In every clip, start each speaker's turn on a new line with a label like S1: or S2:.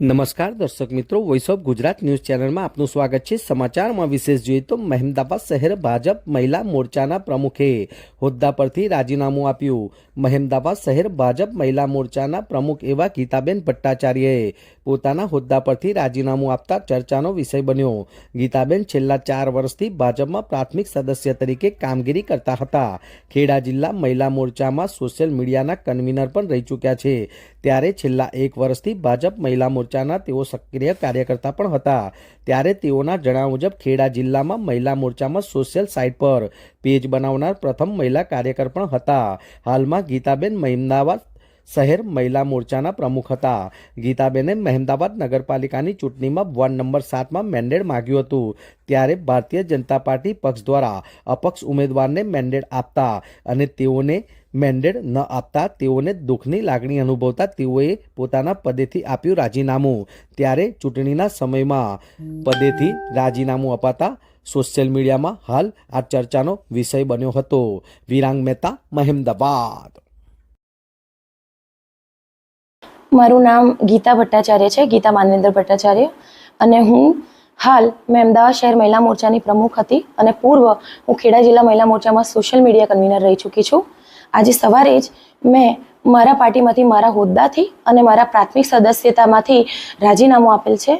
S1: નમસ્કાર દર્શક મિત્રો વોઇસ ઓફ ગુજરાત ન્યૂઝ ચેનલમાં આપનું સ્વાગત છે. સમાચારમાં વિશેષ જોઈએ તો મહેમદાબાદ શહેર ભાજપ મહિલા મોરચાના પ્રમુખે હોદ્દા પરથી રાજીનામું આપ્યું. મહેમદાબાદ શહેર ભાજપ મહિલા મોરચાના પ્રમુખ એવા ગીતાબેન ભટ્ટાચાર્યએ પોતાના હોદ્દા પરથી રાજીનામું આપતા ચર્ચાનો વિષય બન્યો. ગીતાબેન છેલ્લા ચાર વર્ષથી ભાજપમાં પ્રાથમિક સદસ્ય તરીકે કામગીરી કરતા હતા. ખેડા જિલ્લા મહિલા મોરચામાં સોશિયલ મીડિયાના કન્વીનર પણ રહી ચૂક્યા છે. ત્યારે છેલ્લા એક વર્ષથી ભાજપ મહિલા મોરચાના તેઓ સક્રિય કાર્યકર્તા પણ હતા. ત્યારે તેઓના જણાવ્યા મુજબ ખેડા જિલ્લામાં મહિલા મોરચામાં સોશિયલ સાઇટ પર પેજ બનાવનાર પ્રથમ મહિલા કાર્યકર પણ હતા. હાલમાં ગીતાબેન મહેમદાવાદ શહેર મહિલા મોરચાના પ્રમુખ હતા. ગીતાબેને મહેમદાબાદ નગરપાલિકાની ચૂંટણીમાં વોર્ડ નંબર સાતમાં મેન્ડેટ માગ્યું હતું. ત્યારે ભારતીય જનતા પાર્ટી પક્ષ દ્વારા અપક્ષ ઉમેદવારને મેન્ડેટ આપતા અને તેઓને મેન્ડેટ ન આપતા તેઓને દુઃખની લાગણી અનુભવતા તેઓએ પોતાના પદેથી આપ્યું રાજીનામું. ત્યારે ચૂંટણીના સમયમાં પદેથી રાજીનામું અપાતા સોશિયલ મીડિયામાં હાલ આ ચર્ચાનો વિષય બન્યો હતો. વિરાંગ મહેતા મહેમદાબાદ
S2: મારું નામ ગીતા ભટ્ટાચાર્ય છે, ગીતા માનવેન્દ્ર ભટ્ટાચાર્ય. અને હું હાલ મેં અમદાવાદ શહેર મહિલા મોરચાની પ્રમુખ હતી અને પૂર્વ હું ખેડા જિલ્લા મહિલા મોરચામાં સોશિયલ મીડિયા કન્વીનર રહી ચૂકી છું. આજે સવારે જ મેં મારા પાર્ટીમાંથી મારા હોદ્દાથી અને મારા પ્રાથમિક સદસ્યતામાંથી રાજીનામું આપેલ છે.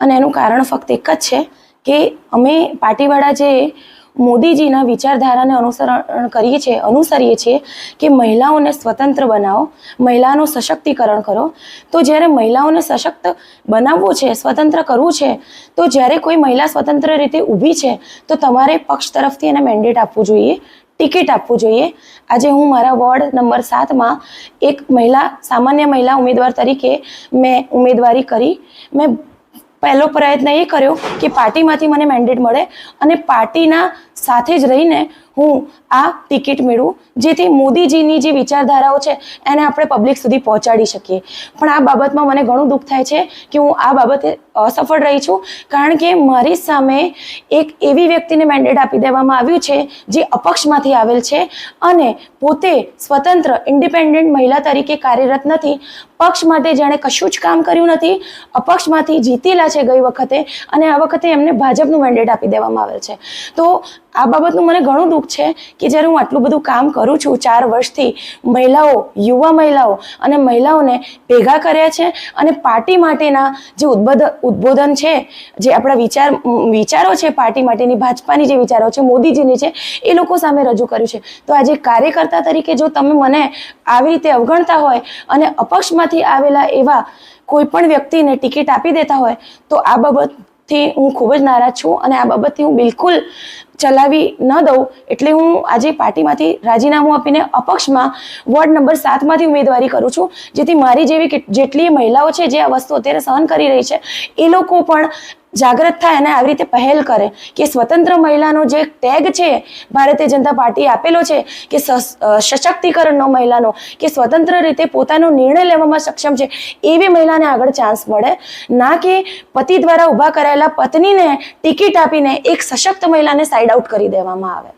S2: અને એનું કારણ ફક્ત એક જ છે કે અમે પાર્ટીવાળા જે મોદીજીના વિચારધારાને અનુસરણ કરીએ છીએ, અનુસરીએ છીએ કે મહિલાઓને સ્વતંત્ર બનાવો મહિલાનું સશક્તિકરણ કરો. તો જ્યારે મહિલાઓને સશક્ત બનાવવું છે, સ્વતંત્ર કરવું છે, તો જ્યારે કોઈ મહિલા સ્વતંત્ર રીતે ઊભી છે, તો તમારે પક્ષ તરફથી એને મેન્ડેટ આપવું જોઈએ ટિકિટ આપવું જોઈએ. આજે હું મારા વોર્ડ નંબર સાતમાં એક મહિલા, સામાન્ય મહિલા ઉમેદવાર તરીકે મેં ઉમેદવારી કરી. મેં પહેલો પ્રયત્ન એ કર્યો કે પાર્ટીમાંથી મને મેન્ડેટ મળે અને પાર્ટીના સાથે જ રહીને હું આ ટિકિટ મેળવું, જેથી મોદીજીની જે વિચારધારાઓ છે, એને આપણે પબ્લિક સુધી પહોંચાડી શકીએ. પણ આ બાબતમાં મને ઘણું દુઃખ થાય છે કે હું આ બાબતે અસફળ રહી છું, કારણ કે મારી સામે એક એવી વ્યક્તિને મેન્ડેટ આપી દેવામાં આવ્યું છે, જે અપક્ષમાંથી આવેલ છે અને પોતે સ્વતંત્ર ઇન્ડિપેન્ડન્ટ મહિલા તરીકે કાર્યરત નથી. પક્ષ માટે જાણે કશું જ કામ કર્યું નથી, અપક્ષમાંથી જીતેલા છે ગઈ વખતે અને આ વખતે એમને ભાજપનું મેન્ડેટ આપી દેવામાં આવેલ છે. તો આ બાબતનું મને ઘણું દુઃખ છે કે જ્યારે હું આટલું બધું કામ કરું છું, ચાર વર્ષથી મહિલાઓ, યુવા મહિલાઓ અને મહિલાઓને ભેગા કર્યા છે અને પાર્ટી માટેના જે ઉદ્બોધ, ઉદ્બોધન છે, જે આપણા વિચાર, વિચારો છે પાર્ટી માટેની, ભાજપાની જે વિચારો છે, મોદીજીની છે, એ લોકો સામે રજૂ કર્યું છે. તો આજે કાર્યકર્તા તરીકે જો તમે મને આવી રીતે અવગણતા હોય અને અપક્ષમાંથી આવેલા એવા કોઈ પણ વ્યક્તિને ટિકિટ આપી દેતા હોય, તો આ બાબતથી હું ખૂબ જ નારાજ છું અને આ બાબતથી હું બિલકુલ ચલાવી ન દઉં એટલે હું આજે પાર્ટીમાંથી રાજીનામું આપીને અપક્ષમાં વોર્ડ નંબર સાતમાંથી ઉમેદવારી કરું છું, જેથી મારી જેવી જેટલી મહિલાઓ છે જે આ વસ્તુ અત્યારે સહન કરી રહી છે, એ લોકો પણ જાગૃત થાય અને આવી રીતે પહેલ કરે કે સ્વતંત્ર મહિલાનો જે ટેગ છે, ભારતીય જનતા પાર્ટીએ આપેલો છે, કે સશક્તિકરણનો મહિલાનો, કે સ્વતંત્ર રીતે પોતાનો નિર્ણય લેવામાં સક્ષમ છે, એવી મહિલાને આગળ ચાન્સ મળે. ના કે પતિ દ્વારા ઊભા કરાયેલા પત્નીને ટિકિટ આપીને એક સશક્ત મહિલાને સાઇડ આઉટ કરી દેવામાં આવે.